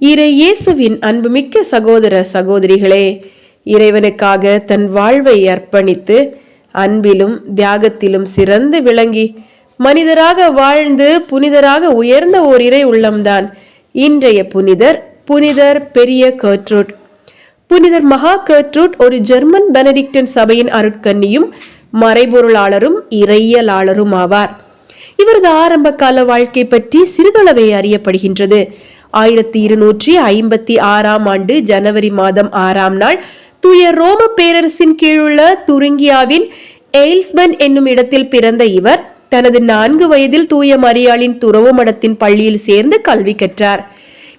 இறை இயேசுவின் அன்புமிக்க சகோதர சகோதரிகளே இறைவனுக்காக தன் வாழ்வை அர்ப்பணித்து அன்பிலும் தியாகத்திலும் சிறந்து விளங்கி மனிதராக வாழ்ந்து புனிதராக உயர்ந்த ஓர் இறை உள்ளம்தான் இன்றைய புனிதர் புனிதர் பெரிய கர்ட்ரூட். புனிதர் மகா கர்ட்ரூட் ஒரு ஜெர்மன் பெனடிக்டன் சபையின் அருட்கன்னியும் மறைபொருளாளரும் இறையலாளரும் ஆவார் இவரது ஆரம்ப கால வாழ்க்கை பற்றி சிறிதளவே அறியப்படுகின்றது. ஆயிரத்தி இருநூற்றி ஐம்பத்தி ஆறாம் ஆண்டு ஜனவரி மாதம் ஆறாம் நாள் தூய ரோம பேரரசின் கீழுள்ள துருங்கியாவின் எயில்ஸ்பன் என்னும் இடத்தில் பிறந்த இவர் தனது நான்கு வயதில் தூய மரியாளின் துறவு மடத்தின் பள்ளியில் சேர்ந்து கல்வி கற்றார்.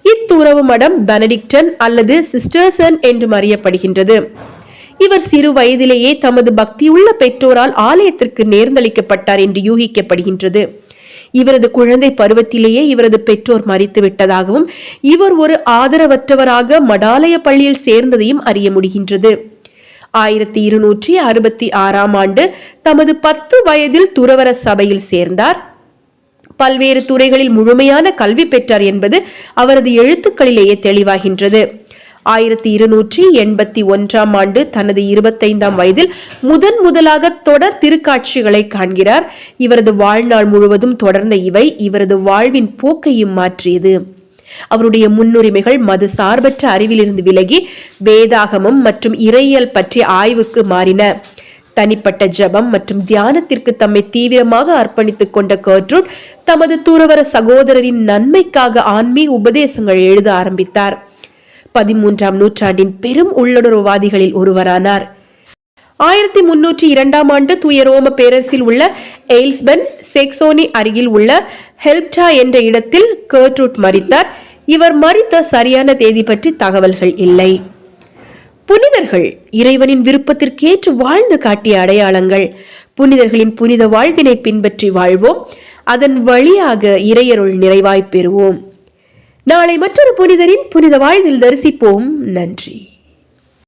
இத்துறவு மடம் பெனடிக்டன் அல்லது சிஸ்டர்சன் என்றும் அறியப்படுகின்றது இவர் சிறு வயதிலேயே தமது பக்தியுள்ள பெற்றோரால் ஆலயத்திற்கு நேர்ந்தளிக்கப்பட்டார் என்று யூகிக்கப்படுகின்றது. இவரது குழந்தை பருவத்திலேயே இவரது பெற்றோர் மறித்து விட்டதாகவும் இவர் ஒரு ஆதரவற்றவராக மடாலய பள்ளியில் சேர்ந்ததையும் அறிய முடிகின்றது. ஆயிரத்தி இருநூற்றி அறுபத்தி ஆறாம் ஆண்டு தமது பத்து வயதில் துறவர சபையில் சேர்ந்தார். பல்வேறு துறைகளில் முழுமையான கல்வி பெற்றார் என்பது அவரது எழுத்துக்களிலேயே தெளிவாகின்றது. ஆயிரத்தி இருநூற்றி எண்பத்தி ஒன்றாம் ஆண்டு தனது இருபத்தைந்தாம் வயதில் முதன் முதலாக தொடர் திருக்காட்சிகளை காண்கிறார். இவரது வாழ்நாள் முழுவதும் தொடர்ந்த இவை இவரது வாழ்வின் போக்கையும் மாற்றியது. அவருடைய முன்னுரிமைகள் மது சார்பற்ற அறிவிலிருந்து விலகி வேதாகமம் மற்றும் இறையியல் பற்றிய ஆய்வுக்கு மாறின. தனிப்பட்ட ஜபம் மற்றும் தியானத்திற்கு தம்மை தீவிரமாக அர்ப்பணித்துக் கொண்ட கர்ட்ரூட் தமது தூரவர சகோதரரின் நன்மைக்காக ஆன்மீக உபதேசங்கள் எழுத ஆரம்பித்தார். பதிமூன்றாம் நூற்றாண்டின் பெரும் உள்ளுணர்வுவாதிகளில் ஒருவரானார். ஆயிரத்தி முன்னூற்றி இரண்டாம் ஆண்டு தூய ரோம பேரரசில் உள்ள எயில்ஸ்பென் செக்சோனி அருகில் உள்ள ஹெல்ப்டா என்ற இடத்தில் கர்ட்ரூட் மறித்தார் இவர் மறித்த சரியான தேதி பற்றி தகவல்கள் இல்லை. புனிதர்கள் இறைவனின் விருப்பத்திற்கேற்று வாழ்ந்து காட்டிய அடையாளங்கள். புனிதர்களின் புனித வாழ்வினை பின்பற்றி வாழ்வோம். அதன் வழியாக இறையருள் நிறைவாய் பெறுவோம். நாளை மற்றொரு புனிதரின் புனித வாழ்வில் தரிசிப்போம். நன்றி.